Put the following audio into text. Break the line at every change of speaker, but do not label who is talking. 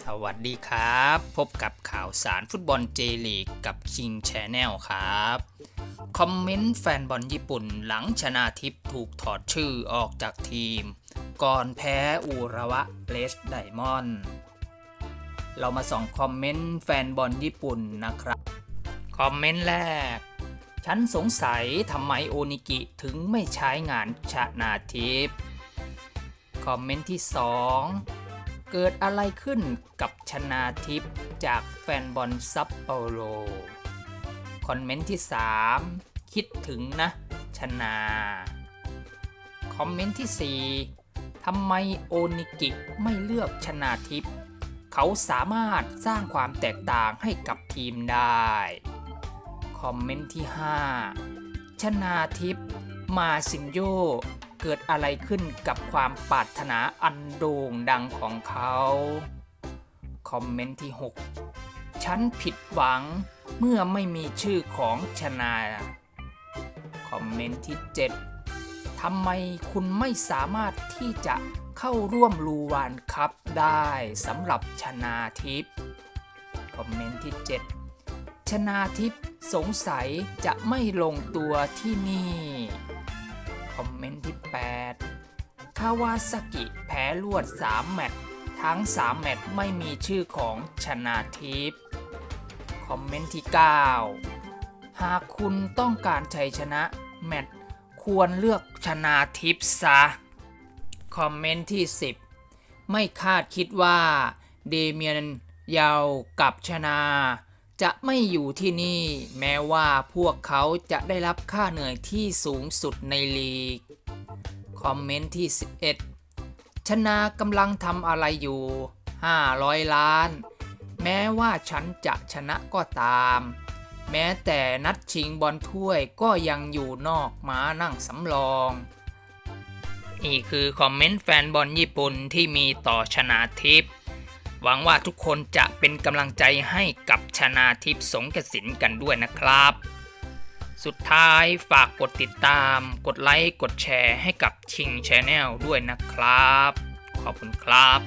สวัสดีครับ พบกับข่าวสารฟุตบอลเจลีกกับ King Channel ครับ คอมเมนต์แฟนบอลญี่ปุ่นหลังชนะทิพย์ถูกถอดชื่อออกจากทีม ก่อนแพ้อูระวะเลสไดมอนด์เรามาส่องคอมเมนต์แฟนบอลญี่ปุ่นนะครับ คอมเมนต์แรก ฉันสงสัยทำไมโอนิกิถึงไม่ใช้งานชนาทิพย์คอมเมนต์ที่ 2 เกิดอะไรขึ้นกับชนาทิพย์จากแฟนบอลซัปโปโรคอมเมนต์ที่ 3 คิดถึงนะ ชนา คอมเมนต์ที่ 4ทำไมโอนิกิไม่เลือกชนาทิพย์เขาสามารถสร้างความแตกต่างให้กับทีมได้ คอมเมนต์ที่ 5 ชนาทิพย์มาซินโย เกิดอะไรขึ้นกับความปรารถนาอันโด่งดังของเขา คอมเมนต์ที่ 6 ฉันผิดหวังเมื่อไม่มีชื่อของชนา คอมเมนต์ที่ 7ทำไมคุณไม่สามารถที่จะเข้าร่วมลูวานคัพได้สำหรับชนาทิพย์ คอมเมนต์ที่ 7 ชนาทิพย์สงสัยจะไม่ลงตัวที่นี่ คอมเมนต์ที่ 8 คาวาซากิแพ้รวด 3 แมตช์ทั้ง 3 แมตช์ไม่มีชื่อของชนาทิพคอมเมนต์ที่ 9 หากคุณต้องการชัยชนะ แมตช์ควรเลือกชนาทิพซะ คอมเมนต์ที่ 10 ไม่คาดคิดว่า เดเมียนยาวกับชนา จะไม่อยู่ที่นี่ แม้ว่าพวกเขาจะได้รับค่าเหนื่อยที่สูงสุดในลีก คอมเมนต์ที่ 11 ชนากำลังทำอะไรอยู่ 500 ล้าน แม้ว่าฉันจะชนะก็ตาม แม้แต่นัดชิงบอลถ้วยก็ยังอยู่นอกม้านั่งสำรองนี่คือคอมเมนต์แฟนบอลญี่ปุ่นที่มีต่อชนาทิพย์ หวังว่าทุกคนจะเป็นกำลังใจให้กับชนาทิพย์สงกสินกันด้วยนะครับ สุดท้ายฝากกดติดตาม กดไลค์ กดแชร์ให้กับชิงแชนเนลด้วยนะครับ ขอบคุณครับ